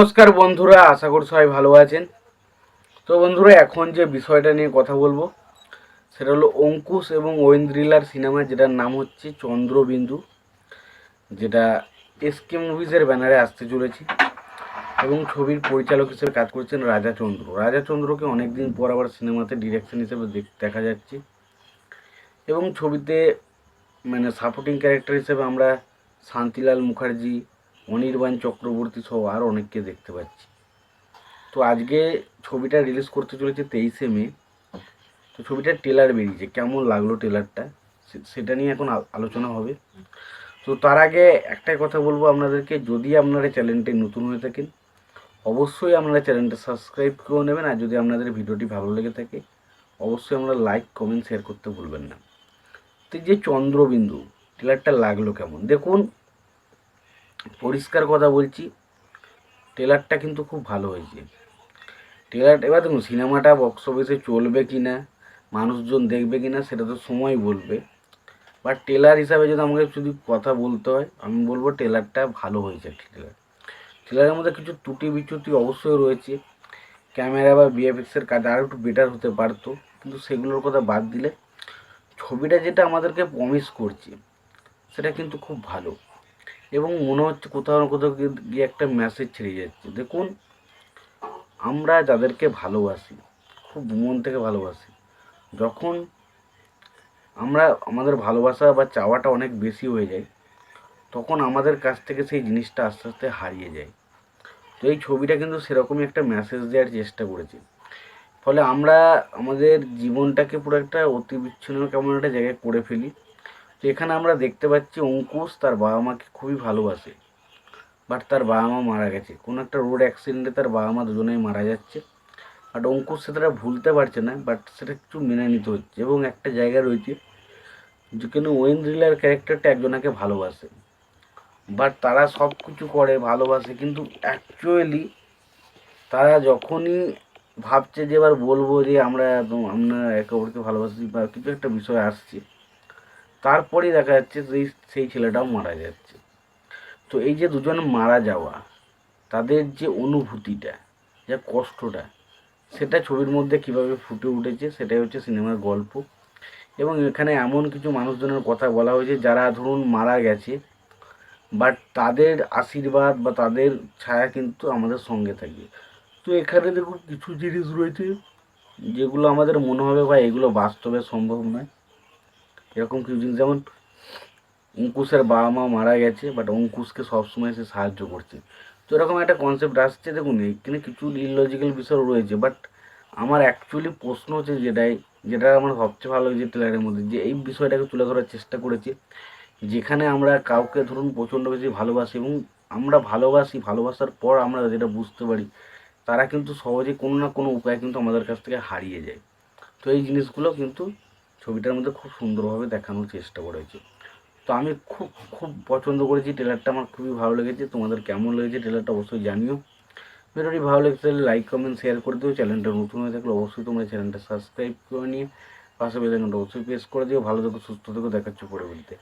নমস্কার বন্ধুরা, আশা করি সবাই ভালো আছেন। তো বন্ধুরা, এখন যে বিষয়টা নিয়ে কথা বলব, সেটা হলো অঙ্কুশ এবং ঐন্দ্রিলার সিনেমা, যেটার নাম হচ্ছে চন্দ্রবিন্দু, যেটা এসকে মুভিজের ব্যানারে আসতে চলেছে এবং ছবির পরিচালক হিসেবে কাজ করছেন রাজা চন্দ্র। রাজা চন্দ্রকে অনেকদিন পর আবার সিনেমাতে ডিরেকশন হিসেবে দেখ- যাচ্ছে এবং ছবিতে মানে সাপোর্টিং ক্যারেক্টার হিসেবে আমরা শান্তিলাল মুখার্জি অনির্বাণ চক্রবর্তী সহ আরও অনেককে দেখতে পাচ্ছি। তো আজকে ছবিটা রিলিজ করতে চলেছে তেইশে মে। তো ছবিটার টেলার বেরিয়েছে। কেমন লাগল টেলারটা সেটা নিয়ে এখন আলোচনা হবে। তো তার আগে একটাই কথা বলব আপনাদেরকে। যদি আপনারা চ্যানেলটি নতুন হয়ে থাকেন, অবশ্যই আপনারা চ্যানেলটা সাবস্ক্রাইব করে নেবেন। আর যদি আপনাদের ভিডিওটি ভালো লেগে থাকে, অবশ্যই আপনারা লাইক কমেন্ট শেয়ার করতে ভুলবেন না। তো যে চন্দ্রবিন্দু টেলারটা লাগল কেমন? দেখুন পরিষ্কার কথা বলছি ট্রেলারটা কিন্তু খুব ভালো হয়েছে। ট্রেলার এবার দেখুন সিনেমাটা বক্স অফিসে চলবে কি না মানুষজন দেখবে কি না সেটা তো সময় বলবে। বা ট্রেলার হিসাবে যদি আমাকে যদি কথা বলতে হয়, আমি বলব ট্রেলারটা ভালো হয়েছে ট্রেলার ট্রেলারের মধ্যে কিছু ত্রুটি বিচ্যুতি অবশ্যই রয়েছে। ক্যামেরা বা বিএফএক্সের কাজ আরও একটু বেটার হতে পারতো, কিন্তু সেগুলোর কথা বাদ দিলে, ছবিটা যেটা আমাদেরকে প্রমিস করছে, সেটা কিন্তু খুব ভালো। এবং মনে হচ্ছে কোথাও না কোথাও গিয়ে- একটা মেসেজ ছেড়ে যাচ্ছে। দেখুন, আমরা যাদেরকে ভালোবাসি, খুব মন থেকে ভালোবাসি, যখন আমরা আমাদের ভালোবাসা বা চাওয়াটা অনেক বেশি হয়ে যায়, তখন আমাদের কাছ থেকে সেই জিনিসটা আস্তে আস্তে হারিয়ে যায়। তো এই ছবিটা কিন্তু সেরকমই একটা মেসেজ দেওয়ার চেষ্টা করেছে। ফলে আমরা আমাদের জীবনটাকে পুরো একটা অতি বিচ্ছিন্ন কেমন একটা জায়গায় করে ফেলি। তো এখানে আমরা দেখতে পাচ্ছি অঙ্কুশ তার বাবা মাকে খুবই ভালোবাসে। বাট তার বাবা মা মারা গেছে। কোনো একটা রোড অ্যাক্সিডেন্টে তার বাবা মা দুজনেই মারা যাচ্ছে। বাট অঙ্কুশ সেটা ভুলতে পারছে না বাট সেটা একটু মেনে নিতে হচ্ছে। এবং একটা জায়গা রয়েছে যেখানে ওয়েন রিলার ক্যারেক্টারটা একজনাকে ভালোবাসে। বাট তারা সব কিছু করে, ভালোবাসে। কিন্তু অ্যাকচুয়ালি তারা যখনই ভাবছে যে এবার বলব যে আমরা আমরা একে অপরকে ভালোবাসি বা কিছু একটা বিষয় আসছে তারপরেই দেখা যাচ্ছে সেই সেই ছেলেটাও মারা যাচ্ছে। তো এই যে দুজন মারা যাওয়া, তাদের যে অনুভূতিটা, যে কষ্টটা, সেটা ছবির মধ্যে কীভাবে ফুটে উঠেছে, সেটাই হচ্ছে সিনেমার গল্প। এবং এখানে এমন কিছু মানুষজনের কথা বলা হয়েছে যারা ধরুন মারা গেছে, বাট তাদের আশীর্বাদ বা তাদের ছায়া কিন্তু আমাদের সঙ্গে থাকে। তো এখানে দেখুন কিছু জিনিস রয়েছে যেগুলো আমাদের মনে হবে বা এগুলো বাস্তবে সম্ভব নয়। এরকম কিছু জিনিস, যেমন অঙ্কুশের বাবা মা মারা গেছে বাট অঙ্কুশকে সবসময় সে সাহায্য করছে। তো এরকম একটা কনসেপ্ট আসছে, দেখুন, এখানে কিছু ইললজিক্যাল বিষয় রয়েছে বাট আমার অ্যাকচুয়ালি প্রশ্ন হচ্ছে যেটাই, যেটা আমার সবচেয়ে ভালো লেগেছে ট্রেলারের মধ্যে, যে এই বিষয়টাকে তুলে ধরার চেষ্টা করেছে, যেখানে আমরা কাউকে ধরুন প্রচণ্ড বেশি ভালোবাসি এবং আমরা ভালোবাসি, ভালোবাসার পর আমরা যেটা বুঝতে পারি, তারা কিন্তু সহজে কোনো না কোনো উপায় কিন্তু আমাদের কাছ থেকে হারিয়ে যায়। তো এই জিনিসগুলো কিন্তু ছবিটার মধ্যে খুব সুন্দরভাবে দেখানোর চেষ্টা করেছে। তো আমি খুব খুব পছন্দ করেছি। ট্রেলারটা আমার খুবই ভালো লেগেছে। তোমাদের কেমন লেগেছে ট্রেলারটা অবশ্যই জানিও। ভিডিওটি ভালো লেগেছে লাইক কমেন্ট শেয়ার করে দিও। চ্যানেলটা নতুন হয়ে থাকলে অবশ্যই তোমরা চ্যানেলটা সাবস্ক্রাইব করে নিয়ে পাশে বেলাইকনটা অবশ্যই প্রেস করে দিও। ভালো থেকো, সুস্থ থেকো। দেখাচ্ছ পরবর্তীতে।